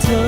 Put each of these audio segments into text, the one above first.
to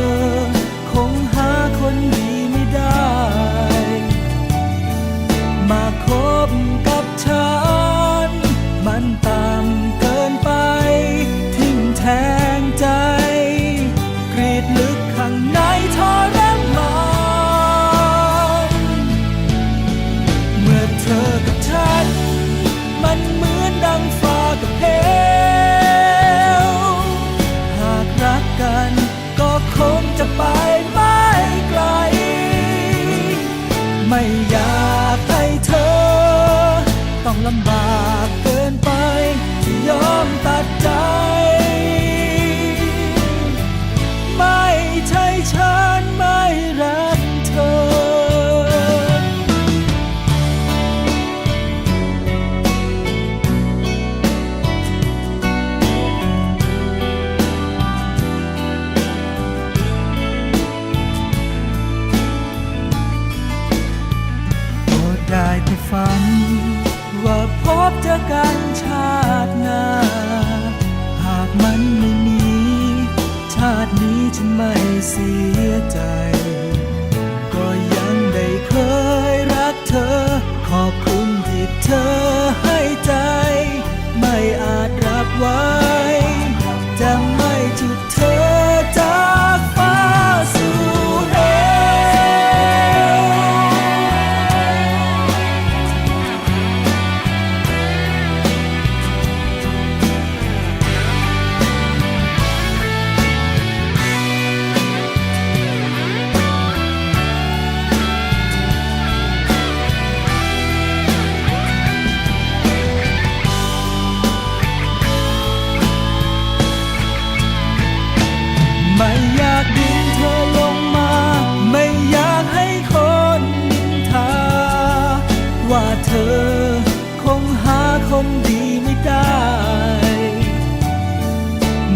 ฉันไม่เสียใจ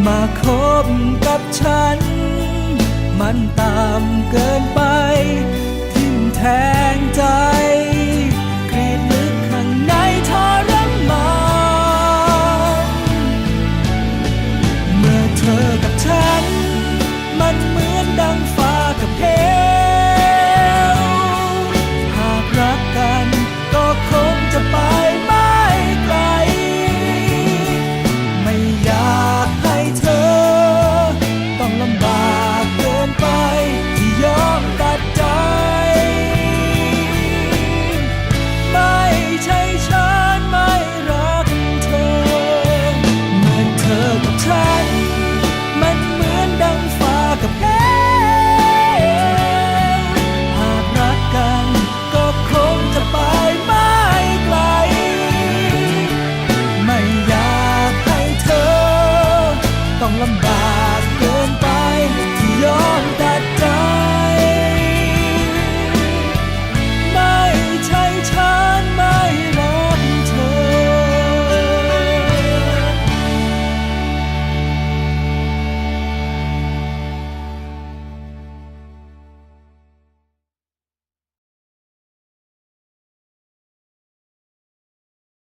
มาคบกับฉัน มันตามเกินไป ทิ่มแทงใจ ต้องลำบาก